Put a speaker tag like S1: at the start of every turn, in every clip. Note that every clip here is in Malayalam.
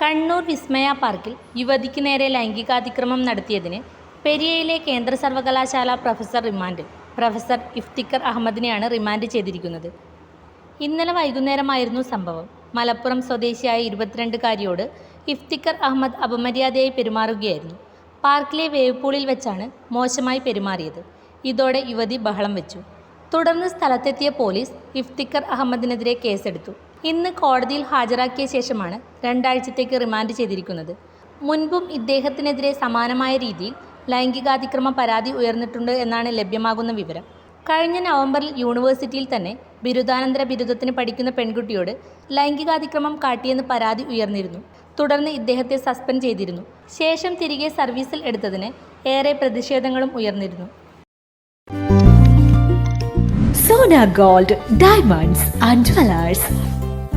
S1: കണ്ണൂർ വിസ്മയ പാർക്കിൽ യുവതിക്ക് നേരെ ലൈംഗികാതിക്രമം നടത്തിയതിന് പെരിയയിലെ കേന്ദ്ര സർവകലാശാല പ്രൊഫസർ റിമാൻഡ്. പ്രൊഫസർ ഇഫ്തിക്കർ അഹമ്മദിനെയാണ് റിമാൻഡ് ചെയ്തിരിക്കുന്നത്. ഇന്നലെ വൈകുന്നേരമായിരുന്നു സംഭവം. മലപ്പുറം സ്വദേശിയായ ഇരുപത്തിരണ്ടുകാരിയോട് ഇഫ്തിക്കർ അഹമ്മദ് അപമര്യാദയായി പെരുമാറുകയായിരുന്നു. പാർക്കിലെ വേവ് പൂളിൽ വെച്ചാണ് മോശമായി പെരുമാറിയത്. ഇതോടെ യുവതി ബഹളം വെച്ചു. തുടർന്ന് സ്ഥലത്തെത്തിയ പോലീസ് ഇഫ്തിക്കർ അഹമ്മദിനെതിരെ കേസെടുത്തു. ഇന്ന് കോടതിയിൽ ഹാജരാക്കിയ ശേഷമാണ് രണ്ടാഴ്ചത്തേക്ക് റിമാൻഡ് ചെയ്തിരിക്കുന്നത്. മുൻപും ഇദ്ദേഹത്തിനെതിരെ സമാനമായ രീതിയിൽ ലൈംഗികാതിക്രമ പരാതി ഉയർന്നിട്ടുണ്ട് എന്നാണ് ലഭ്യമാകുന്ന വിവരം. കഴിഞ്ഞ നവംബറിൽ യൂണിവേഴ്സിറ്റിയിൽ തന്നെ ബിരുദാനന്തര ബിരുദത്തിന് പഠിക്കുന്ന പെൺകുട്ടിയോട് ലൈംഗികാതിക്രമം കാട്ടിയെന്ന് പരാതി ഉയർന്നിരുന്നു. തുടർന്ന് ഇദ്ദേഹത്തെ സസ്പെൻഡ് ചെയ്തിരുന്നു. ശേഷം തിരികെ സർവീസിൽ എടുത്തതിന് ഏറെ പ്രതിഷേധങ്ങളും ഉയർന്നിരുന്നു.
S2: Sona gold diamonds and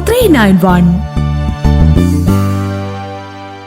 S2: three nine one